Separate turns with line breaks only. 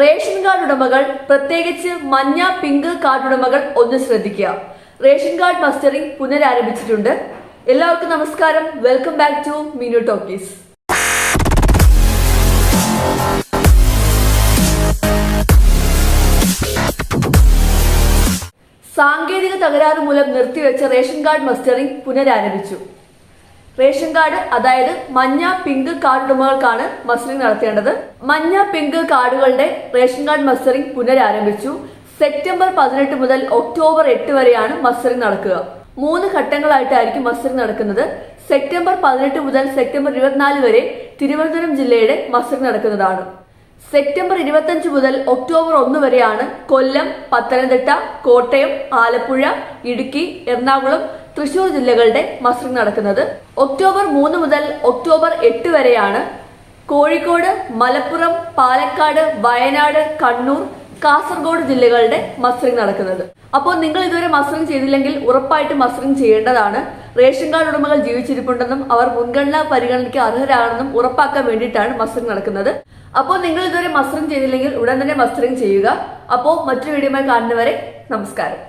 ration card ഉടമകൾ പ്രത്യേകിച്ച് മഞ്ഞ പിങ്ക് കാർഡ് ഉടമകൾ ഒന്ന് ശ്രദ്ധിക്കുക റേഷൻ കാർഡ് മസ്റ്ററിംഗ് പുനരാരംഭിച്ചിട്ടുണ്ട് എല്ലാവർക്കും നമസ്കാരം welcome back to Minu talkies സാങ്കേതിക തകരാറ് മൂലം നിർത്തിവെച്ച റേഷൻ കാർഡ് മസ്റ്ററിംഗ് പുനരാരംഭിച്ചു റേഷൻ കാർഡ് അതായത് മഞ്ഞ പിങ്ക് കാർഡ് ഉടമകൾക്കാണ് മസ്റ്ററിംഗ് നടത്തേണ്ടത് മഞ്ഞ പിങ്ക് കാർഡുകളുടെ റേഷൻ കാർഡ് മസ്റ്ററിംഗ് പുനരാരംഭിച്ചു സെപ്റ്റംബർ പതിനെട്ട് മുതൽ ഒക്ടോബർ എട്ട് വരെയാണ് മസ്റ്ററിംഗ് നടക്കുക മൂന്ന് ഘട്ടങ്ങളായിട്ടായിരിക്കും മസ്റ്ററിംഗ് നടക്കുന്നത് സെപ്റ്റംബർ പതിനെട്ട് മുതൽ സെപ്റ്റംബർ ഇരുപത്തിനാല് വരെ തിരുവനന്തപുരം ജില്ലയുടെ മസ്റ്ററിംഗ് നടക്കുന്നതാണ് സെപ്റ്റംബർ ഇരുപത്തിയഞ്ച് മുതൽ ഒക്ടോബർ ഒന്ന് വരെയാണ് കൊല്ലം പത്തനംതിട്ട കോട്ടയം ആലപ്പുഴ ഇടുക്കി എറണാകുളം തൃശൂർ ജില്ലകളുടെ മത്സരം നടക്കുന്നത് ഒക്ടോബർ മൂന്ന് മുതൽ ഒക്ടോബർ എട്ട് വരെയാണ് കോഴിക്കോട് മലപ്പുറം പാലക്കാട് വയനാട് കണ്ണൂർ കാസർഗോഡ് ജില്ലകളുടെ മത്സരം നടക്കുന്നത് അപ്പോൾ നിങ്ങൾ ഇതുവരെ മത്സരം ചെയ്തില്ലെങ്കിൽ ഉറപ്പായിട്ട് മത്സരം ചെയ്യേണ്ടതാണ് റേഷൻ കാർഡ് ഉടമകൾ ജീവിച്ചിരിപ്പുണ്ടെന്നും അവർ മുൻഗണനാ പരിഗണനയ്ക്ക് അർഹരാണെന്നും ഉറപ്പാക്കാൻ വേണ്ടിയിട്ടാണ് മസ്റ്ററിംഗ് നടക്കുന്നത് അപ്പോൾ നിങ്ങൾ ഇതുവരെ മസ്റ്ററിംഗ് ചെയ്തില്ലെങ്കിൽ ഉടൻ തന്നെ മസ്റ്ററിംഗ് ചെയ്യുക അപ്പോൾ മറ്റൊരു വീഡിയോമായി കാണുന്നവരെ നമസ്കാരം